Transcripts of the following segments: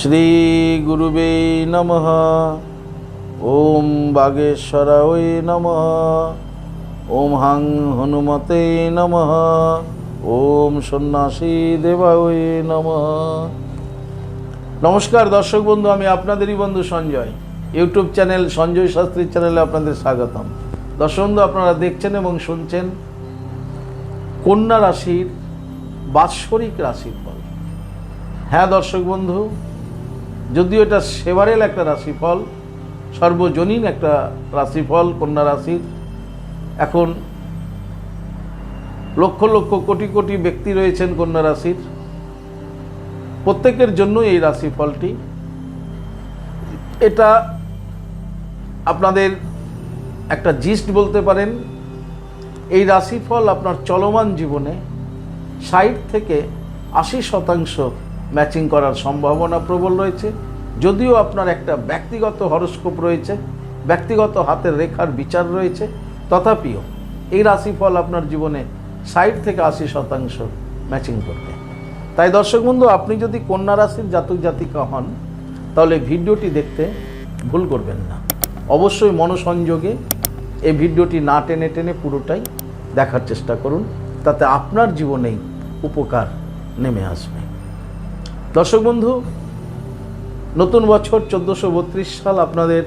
শ্রীগুরুবে নমঃ। ওম বাগেশ্বরায় নমঃ। ওম হাং হনুমতে নমঃ। ওম সন্ন্যাসী দেবায় নমঃ। নমস্কার দর্শক বন্ধু, আমি আপনাদেরই বন্ধু সঞ্জয়। ইউটিউব চ্যানেল সঞ্জয় শাস্ত্রীর চ্যানেলে আপনাদের স্বাগতম। দর্শক বন্ধু, আপনারা দেখছেন এবং শুনছেন কন্যা রাশির বাৎসরিক রাশিফল হ্যাঁ দর্শক বন্ধু যদিও এটা সেবারেল একটা রাশিফল, সর্বজনীন একটা রাশিফল, কন্যা রাশির এখন লক্ষ লক্ষ কোটি কোটি ব্যক্তি রয়েছেন কন্যা রাশির। প্রত্যেকের জন্য এই রাশিফলটি। এটা আপনাদের একটা জিস্ট বলতে পারেন, এই রাশিফল আপনার চলমান জীবনে ষাট থেকে আশি শতাংশ ম্যাচিং করার সম্ভাবনা প্রবল রয়েছে। যদিও আপনার একটা ব্যক্তিগত হরস্কোপ রয়েছে, ব্যক্তিগত হাতের রেখার বিচার রয়েছে, তথাপিও এই রাশিফল আপনার জীবনে ষাট থেকে আশি শতাংশ ম্যাচিং করবে। তাই দর্শক বন্ধু, আপনি যদি কন্যা রাশির জাতক জাতিকা হন, তাহলে ভিডিওটি দেখতে ভুল করবেন না। অবশ্যই মনোসংযোগে এই ভিডিওটি না টেনে টেনে পুরোটাই দেখার চেষ্টা করুন, তাতে আপনার জীবনেই উপকার নেমে আসবে। দর্শক বন্ধু, নতুন বছর চোদ্দোশো বত্রিশ সাল আপনাদের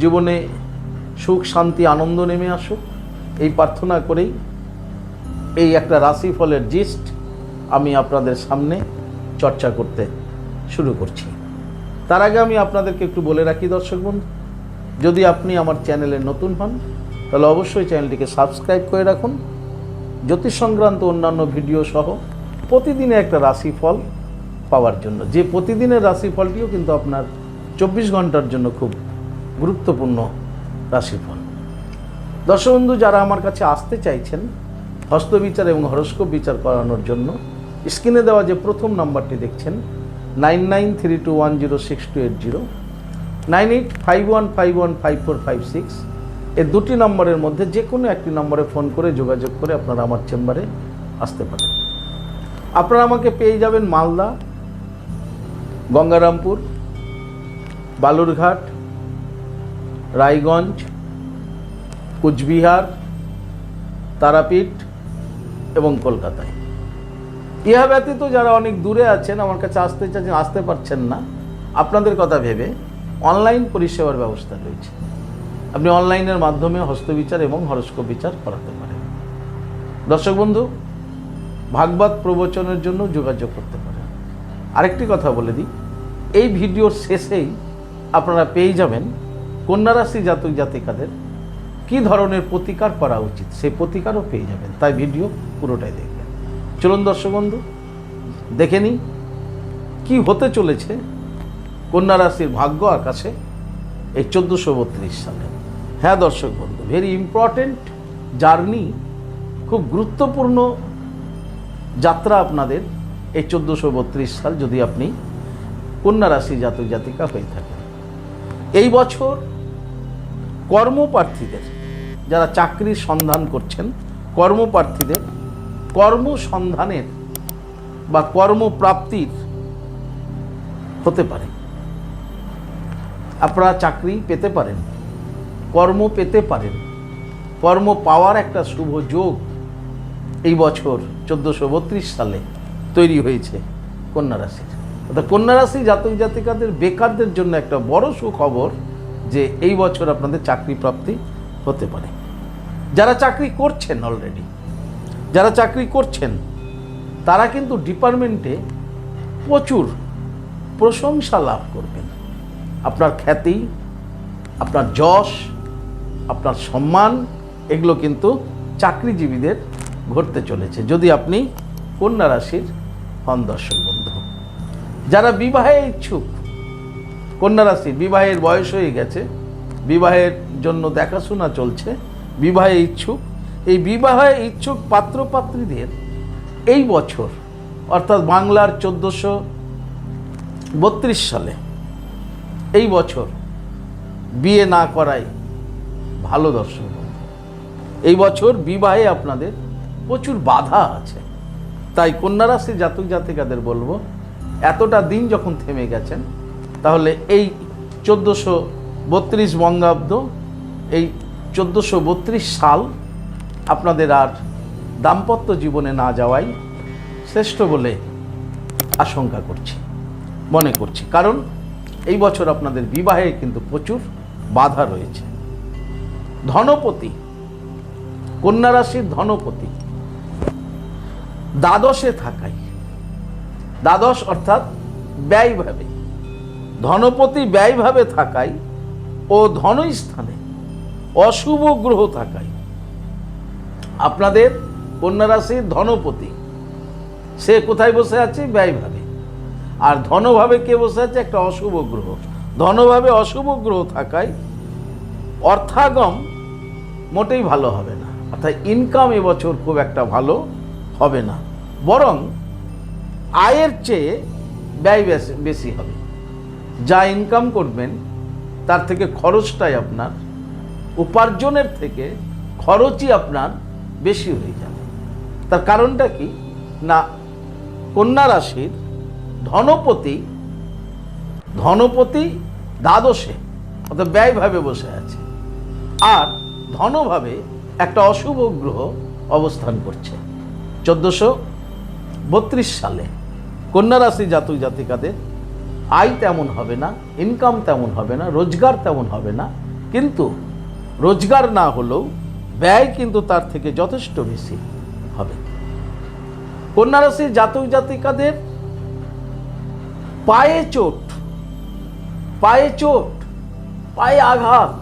জীবনে সুখ, শান্তি, আনন্দ নেমে আসুক। এই প্রার্থনা করেই এই একটা রাশিফলের জিস্ট আমি আপনাদের সামনে চর্চা করতে শুরু করছি। তার আগে আমি আপনাদেরকে একটু বলে রাখি দর্শক বন্ধু, যদি আপনি আমার চ্যানেলে নতুন হন, তাহলে অবশ্যই চ্যানেলটিকে সাবস্ক্রাইব করে রাখুন। জ্যোতিষ সংক্রান্ত অন্যান্য ভিডিও সহ প্রতিদিনে একটা রাশিফল পাওয়ার জন্য। যে প্রতিদিনের রাশিফলটিও কিন্তু আপনার চব্বিশ ঘণ্টার জন্য খুব গুরুত্বপূর্ণ রাশিফল। দর্শক বন্ধু, যারা আমার কাছে আসতে চাইছেন হস্তবিচার এবং হরস্কোপ বিচার করানোর জন্য, স্ক্রিনে দেওয়া যে প্রথম নাম্বারটি দেখছেন, nine nine three two one zero six two eight zero, nine eight five one five one five four five six, এই দুটি নম্বরের মধ্যে যে কোনো একটি নম্বরে ফোন করে যোগাযোগ করে আপনারা আমার চেম্বারে আসতে পারেন। আপনারা আমাকে পেয়ে যাবেন মালদা গঙ্গারামপুর, বালুরঘাট, রায়গঞ্জ, কুচবিহার, তারাপীঠ এবং কলকাতায়। ইহা ব্যতীত যারা অনেক দূরে আছেন, আমার কাছে আসতে চাচ্ছেন, আসতে পারছেন না, আপনাদের কথা ভেবে অনলাইন পরিষেবার ব্যবস্থা রয়েছে। আপনি অনলাইনের মাধ্যমে হস্তবিচার এবং হরস্কোপ বিচার করাতে পারেন। দর্শক বন্ধু, ভাগবত প্রবচনের জন্য যোগাযোগ করতে আরেকটি কথা বলে দিই। এই ভিডিওর শেষেই আপনারা পেয়ে যাবেন কন্যারাশি জাতক জাতিকাদের কি ধরনের প্রতিকার করা উচিত, সেই প্রতিকারও পেয়ে যাবেন। তাই ভিডিও পুরোটাই দেখবেন। চলুন দর্শক বন্ধু, দেখে নিই কি হতে চলেছে কন্যা রাশির ভাগ্য আকাশে এই চোদ্দোশো বত্রিশ সালে। হ্যাঁ দর্শক বন্ধু ভেরি ইম্পর্টেন্ট জার্নি খুব গুরুত্বপূর্ণ যাত্রা আপনাদের এই চোদ্দোশো বত্রিশ সাল যদি আপনি কন্যা রাশি জাতক জাতিকা হয়ে থাকেন। এই বছর কর্মপ্রার্থীদের, যারা চাকরির সন্ধান করছেন, কর্মপ্রার্থীদের কর্মসন্ধানের বা কর্মপ্রাপ্তির হতে পারে। আপনারা চাকরি পেতে পারেন, কর্ম পেতে পারেন, কর্ম পাওয়ার একটা শুভ যোগ এই বছর চোদ্দোশো সালে তৈরি হয়েছে কন্যা রাশির। অর্থাৎ কন্যা রাশি জাতক জাতিকাদের বেকারদের জন্য একটা বড় সুখবর যে এই বছর আপনাদের চাকরি প্রাপ্তি হতে পারে। যারা চাকরি করছেন অলরেডি যারা চাকরি করছেন, তারা কিন্তু ডিপার্টমেন্টে প্রচুর প্রশংসা লাভ করবেন। আপনার খ্যাতি, আপনার যশ, আপনার সম্মান, এগুলো কিন্তু চাকরিজীবীদের ঘটতে চলেছে। যদি আপনি কন্যা রাশির হন দর্শক বন্ধু। যারা বিবাহে ইচ্ছুক, কন্যা রাশি, বিবাহের বয়স হয়ে গেছে, বিবাহের জন্য দেখাশোনা চলছে, বিবাহে ইচ্ছুক, এই বিবাহে ইচ্ছুক পাত্রপাত্রীদের এই বছর, অর্থাৎ বাংলার চোদ্দোশো বত্রিশ সালে, এই বছর বিয়ে না করাই ভালো দর্শক এই বছর বিবাহে আপনাদের প্রচুর বাধা আছে। তাই কন্যা রাশি জাতক জাতিকাদের বলব, এতটা দিন যখন থেমে গেছেন, তাহলে এই চোদ্দোশো বত্রিশ বঙ্গাব্দ, এই চোদ্দোশো বত্রিশ সাল আপনাদের আর দাম্পত্য জীবনে না যাওয়াই শ্রেষ্ঠ বলে আশঙ্কা করছি, মনে করছি। কারণ এই বছর আপনাদের বিবাহে কিন্তু প্রচুর বাধা রয়েছে। ধনপতি কন্যা রাশির ধনপতি দ্বাদশে থাকাই। দ্বাদশ অর্থাৎ ব্যয়ভাবে। ধনপতি ব্যয়ভাবে থাকাই ও ধনস্থানে অশুভ গ্রহ থাকাই। আপনাদের কন্যা রাশির ধনপতি, সে কোথায় বসে আছে? ব্যয়ভাবে। আর ধনভাবে কে বসে আছে? একটা অশুভ গ্রহ। ধনভাবে অশুভ গ্রহ থাকায় অর্থাগম মোটেই ভালো হবে না। অর্থাৎ ইনকাম এবছর খুব একটা ভালো হবে না। বরং আয়ের চেয়ে ব্যয় বেশি- হবে। যা ইনকাম করবেন, তার থেকে খরচটাই আপনার। উপার্জনের থেকে খরচই আপনার বেশি হয়ে যাবে। তার কারণটা কি? না, কন্যা রাশির ধনপতি ধনপতি দ্বাদশে অর্থাৎ ব্যয়ভাবে বসে আছে। আর ধনভাবে একটা অশুভ গ্রহ অবস্থান করছে। চোদ্দোশো বত্রিশ সালে কন্যা রাশি জাতক জাতিকাদের আয় তেমন হবে না ইনকাম তেমন হবে না, রোজগার তেমন হবে না, কিন্তু রোজগার না হলেও ব্যয় কিন্তু তার থেকে যথেষ্ট বেশি হবে। কন্যা রাশির জাতক জাতিকাদের পায়ে চোট পায়ে চোট, পায়ে আঘাত,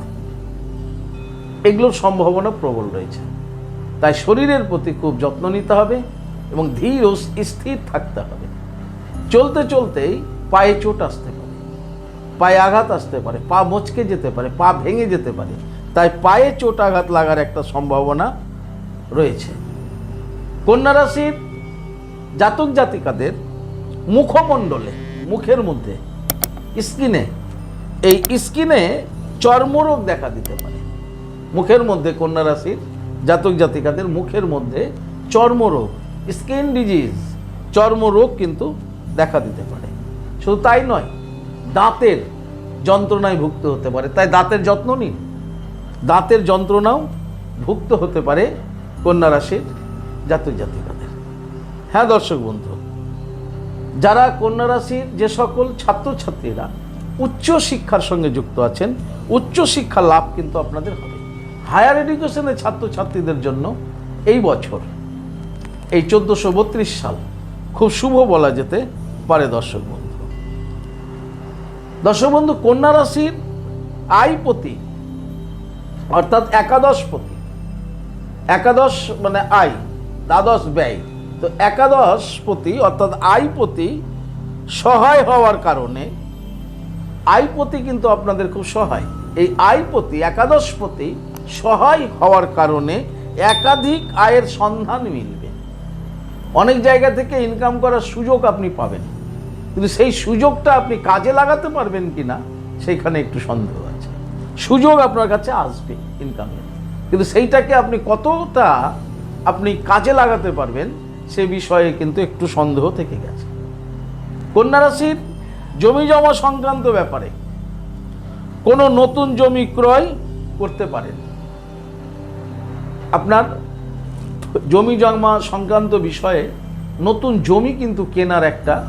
এগুলোর সম্ভাবনা প্রবল রয়েছে। তাই শরীরের প্রতি খুব যত্ন নিতে হবে এবং ধীর ও স্থির থাকতে হবে। চলতে চলতেই পায়ে চোট আসতে পারে, পায়ে আঘাত আসতে পারে, পা মচকে যেতে পারে, পা ভেঙে যেতে পারে। তাই পায়ে চোট আঘাত লাগার একটা সম্ভাবনা রয়েছে। কন্যা রাশির জাতক জাতিকাদের মুখমণ্ডলে, মুখের মধ্যে, স্কিনে, এই স্কিনে চর্মরোগ দেখা দিতে পারে। মুখের মধ্যে কন্যা রাশির জাতক জাতিকাদের মুখের মধ্যে চর্মরোগ স্কিন ডিজিজ চর্মরোগ কিন্তু দেখা দিতে পারে। শুধু তাই নয়, দাঁতের যন্ত্রণায় ভুক্ত হতে পারে। তাই দাঁতের যত্ন নিন। দাঁতের যন্ত্রণাও ভুক্ত হতে পারে কন্যা রাশির জাতক জাতিকাদের। হ্যাঁ দর্শক বন্ধু, যারা কন্যা রাশির যে সকল ছাত্রছাত্রীরা উচ্চ শিক্ষার সঙ্গে যুক্ত আছেন, উচ্চ শিক্ষা লাভ কিন্তু আপনাদের হবে। হায়ার এডুকেশনের ছাত্রছাত্রীদের জন্য এই বছর, এই চোদ্দোশো সাল, খুব শুভ বলা যেতে পারে দর্শক বন্ধু। দর্শক বন্ধু, কন্যা রাশির আয়পতি অর্থাৎ একাদশপতি একাদশ মানে আয়, দ্বাদশ ব্যয়, তো একাদশপতি অর্থাৎ আয়পতি সহায় হওয়ার কারণে আয়পতি কিন্তু আপনাদের খুব সহায়। এই আয়পতি একাদশপতি সহায় হওয়ার কারণে একাধিক আয়ের সন্ধান মিলবে। অনেক জায়গা থেকে ইনকাম করার সুযোগ আপনি পাবেন। কিন্তু সেই সুযোগটা আপনি কাজে লাগাতে পারবেন কি না সেইখানে একটু সন্দেহ আছে। সুযোগ আপনার কাছে আসবে ইনকামের কিন্তু সেইটাকে আপনি কতটা আপনি কাজে লাগাতে পারবেন, সে বিষয়ে কিন্তু একটু সন্দেহ থেকে গেছে। কন্যা রাশির জমি জমা সংক্রান্ত ব্যাপারে কোনো নতুন জমি ক্রয় করতে পারেন। আপনার জমি জমা সংক্রান্ত বিষয়ে নতুন জমি কিন্তু কেনার একটা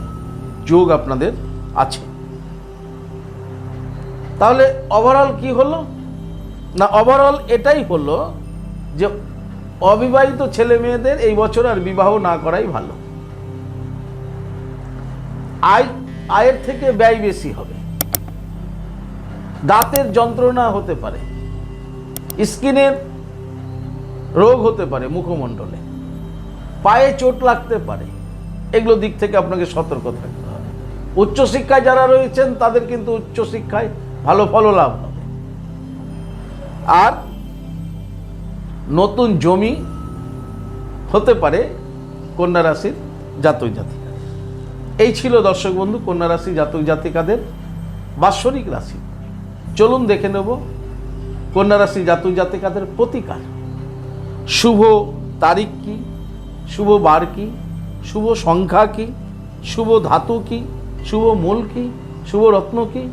যোগ আপনাদের আছে। তাহলে ওভারঅল কি হলো? না ওভারঅল এটাই হলো যে অবিবাহিত ছেলে মেয়েদের এই বছর আর বিবাহ না করাই ভালো। আয়, আয়ের থেকে ব্যয় বেশি হবে। দাঁতের যন্ত্রণা হতে পারে। স্কিনের রোগ হতে পারে মুখমণ্ডলে। পায়ে চোট লাগতে পারে। এগুলো দিক থেকে আপনাকে সতর্ক থাকতে হবে। উচ্চশিক্ষায় যারা রয়েছেন, তাদের কিন্তু উচ্চশিক্ষায় ভালো ফল লাভ হবে। আর নতুন জমি হতে পারে কন্যা রাশির জাতক জাতিকা এই ছিল দর্শক বন্ধু, কন্যা রাশি জাতক জাতিকাদের বাৎসরিক রাশি। চলুন দেখে নেব কন্যা রাশি জাতক জাতিকাদের প্রতিকার। শুভ তারিখ কি? শুভ বার কি? শুভ সংখ্যা কি? শুভ ধাতু কি? শুভ মূল কি? শুভ রত্ন কি?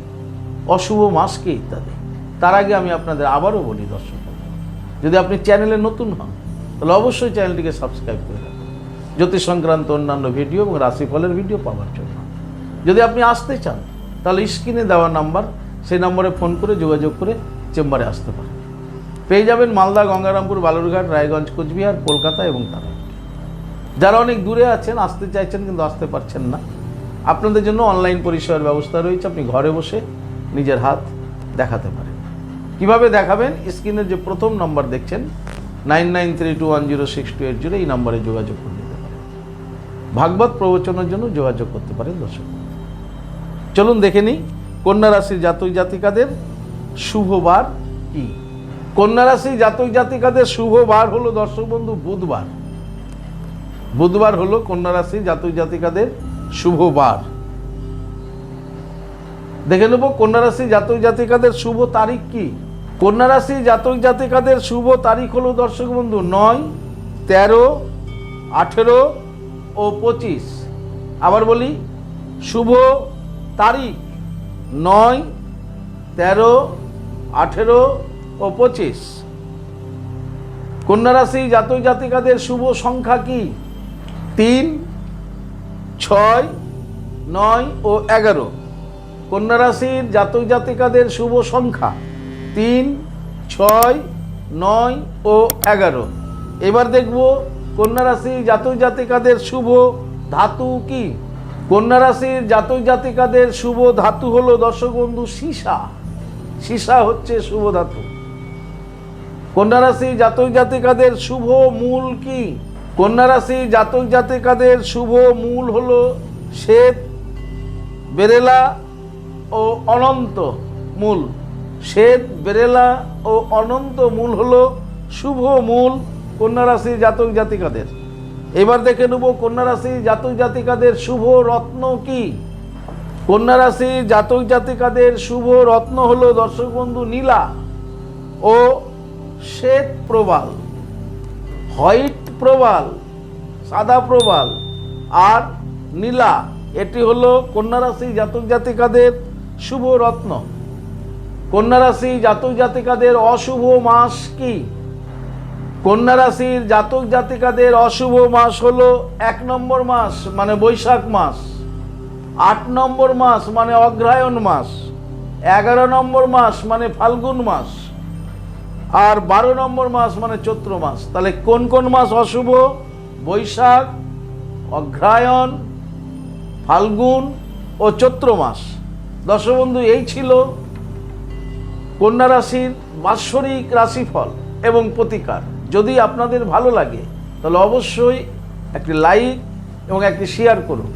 অশুভ মাস কি ইত্যাদি। তার আগে আমি আপনাদের আবারও বলি দর্শক যদি আপনি চ্যানেলে নতুন হন, তাহলে অবশ্যই চ্যানেলটিকে সাবস্ক্রাইব করে রাখুন। জ্যোতিষ সংক্রান্ত অন্যান্য ভিডিও এবং রাশিফলের ভিডিও পাওয়ার জন্য। যদি আপনি আসতে চান, তাহলে স্ক্রিনে দেওয়া নাম্বার, সেই নম্বরে ফোন করে যোগাযোগ করে চেম্বারে আসতে পারেন। পেয়ে যাবেন মালদা, গঙ্গারামপুর, বালুরঘাট, রায়গঞ্জ, কোচবিহার, কলকাতা এবং তারা। যারা অনেক দূরে আছেন, আসতে চাইছেন কিন্তু আসতে পারছেন না, আপনাদের জন্য অনলাইন পরিষেবার ব্যবস্থা রয়েছে। আপনি ঘরে বসে নিজের হাত দেখাতে পারেন। কীভাবে দেখাবেন? স্ক্রিনের যে প্রথম নম্বর দেখছেন, nine nine three two one zero six two eight zero, এই নম্বরে যোগাযোগ করে নিতে পারেন। ভাগবত প্রবচনের জন্য যোগাযোগ করতে পারেন দর্শক। চলুন দেখে নিই, কন্যা রাশির জাতক জাতিকাদের শুভ বার কি? কন্যা রাশির জাতক জাতিকাদের শুভ বার হলো দর্শক বন্ধু বুধবার। বুধবার হলো কন্যা রাশি জাতক জাতিকাদের শুভ বার। দেখে নেব কন্যা রাশি জাতক জাতিকাদের শুভ তারিখ কি। কন্যা রাশি জাতক জাতিকাদের শুভ তারিখ হলো দর্শক বন্ধু নয়, তেরো, আঠেরো ও পঁচিশ। আবার বলি, শুভ তারিখ নয়, তেরো, আঠেরো ও পঁচিশ। কন্যা রাশি জাতক জাতিকাদের শুভ সংখ্যা কি? তিন, ছয়, নয় ও এগারো। কন্যা রাশির জাতক জাতিকাদের শুভ সংখ্যা তিন, ছয়, নয় ও এগারো। এবার দেখব কন্যা রাশির জাতক জাতিকাদের শুভ ধাতু কি? কন্যা রাশির জাতক জাতিকাদের শুভ ধাতু হলো দর্শক বন্ধু সীসা। সীসা হচ্ছে শুভ ধাতু। কন্যা রাশি জাতক জাতিকাদের শুভ মূল কি? কন্যা রাশি জাতক জাতিকাদের শুভ মূল হল শ্বেত, বেরেলা ও অনন্ত মূল। শ্বেত, বেরেলা ও অনন্ত মূল হল শুভ মূল কন্যা রাশি জাতক জাতিকাদের। এবার দেখে নেব কন্যা রাশি জাতক জাতিকাদের শুভ রত্ন কি? কন্যা রাশি জাতক জাতিকাদের শুভ রত্ন হলো দর্শক বন্ধু নীলা ও শ্বেত প্রবাল, হোয়াইট প্রবাল, সাদা প্রবাল আর নীলা। এটি হলো কন্যা রাশি জাতক জাতিকাদের শুভ রত্ন। কন্যা রাশি জাতক জাতিকাদের অশুভ মাস কি? কন্যা রাশির জাতক জাতিকাদের অশুভ মাস হলো এক নম্বর মাস মানে বৈশাখ মাস। আট নম্বর মাস মানে অগ্রহায়ণ মাস। এগারো নম্বর মাস মানে ফাল্গুন মাস। আর বারো নম্বর মাস মানে চৈত্র মাস। তাহলে কোন কোন মাস অশুভ? বৈশাখ, অগ্রহায়ণ, ফাল্গুন ও চৈত্র মাস। দর্শবন্ধু, এই ছিল কন্যা রাশির বাৎসরিক রাশিফল এবং প্রতিকার। যদি আপনাদের ভালো লাগে, তাহলে অবশ্যই একটি লাইক এবং একটি শেয়ার করুন।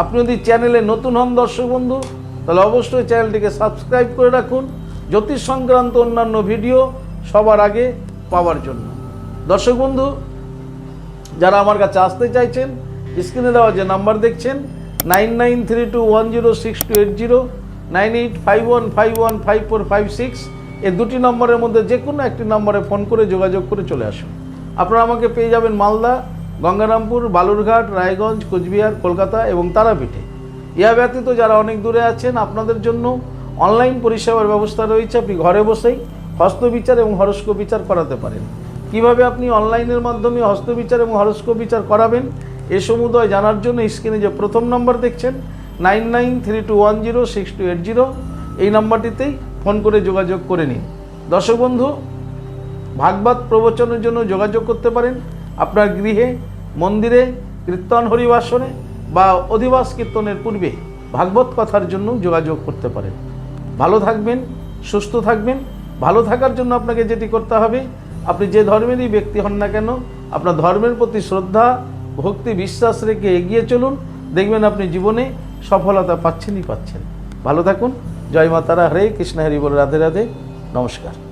আপনি যদি চ্যানেলে নতুন হন দর্শক বন্ধু তাহলে অবশ্যই চ্যানেলটিকে সাবস্ক্রাইব করে রাখুন। জ্যোতিষ সংক্রান্ত অন্যান্য ভিডিও সবার আগে পাওয়ার জন্য। দর্শক বন্ধু, যারা আমার কাছে আসতে চাইছেন, স্ক্রিনে দেওয়া যে নাম্বার দেখছেন, nine nine three two one zero six two eight zero, nine eight five one five one five four five six, এই দুটি নম্বরের মধ্যে যে কোনো একটি নম্বরে ফোন করে যোগাযোগ করে চলে আসুন। আপনারা আমাকে পেয়ে যাবেন মালদা, গঙ্গারামপুর, বালুরঘাট, রায়গঞ্জ, কোচবিহার, কলকাতা এবং তারাপীঠে। ইয়া ব্যতীত যারা অনেক দূরে আছেন, আপনাদের জন্য অনলাইন পরিষেবার ব্যবস্থা রয়েছে। আপনি ঘরে বসেই হস্তবিচার এবং হরস্ক বিচার করাতে পারেন। কীভাবে আপনি অনলাইনের মাধ্যমে হস্তবিচার এবং হরস্ক বিচার করাবেন, এ সমুদয় জানার জন্য স্ক্রিনে যে প্রথম নম্বর দেখছেন, nine nine three two one zero six two eight zero, এই নাম্বারটিতেই ফোন করে যোগাযোগ করে নিন। দর্শক বন্ধু, ভাগবত প্রবচনের জন্য যোগাযোগ করতে পারেন। আপনার গৃহে, মন্দিরে, কীর্তন হরিবাসনে বা অধিবাস কীর্তনের পূর্বে ভাগবত কথার জন্য যোগাযোগ করতে পারেন। ভালো থাকবেন, সুস্থ থাকবেন। ভালো থাকার জন্য আপনাকে যেটি করতে হবে, আপনি যে ধর্মেরই ব্যক্তি হন না কেন, আপনার ধর্মের প্রতি শ্রদ্ধা, ভক্তি, বিশ্বাস রেখে এগিয়ে চলুন। দেখবেন আপনি জীবনে সফলতা পাচ্ছেনই পাচ্ছেন। ভালো থাকুন। জয় মাতারা। হরে কৃষ্ণ। হরি বলে। রাধে রাধে। নমস্কার।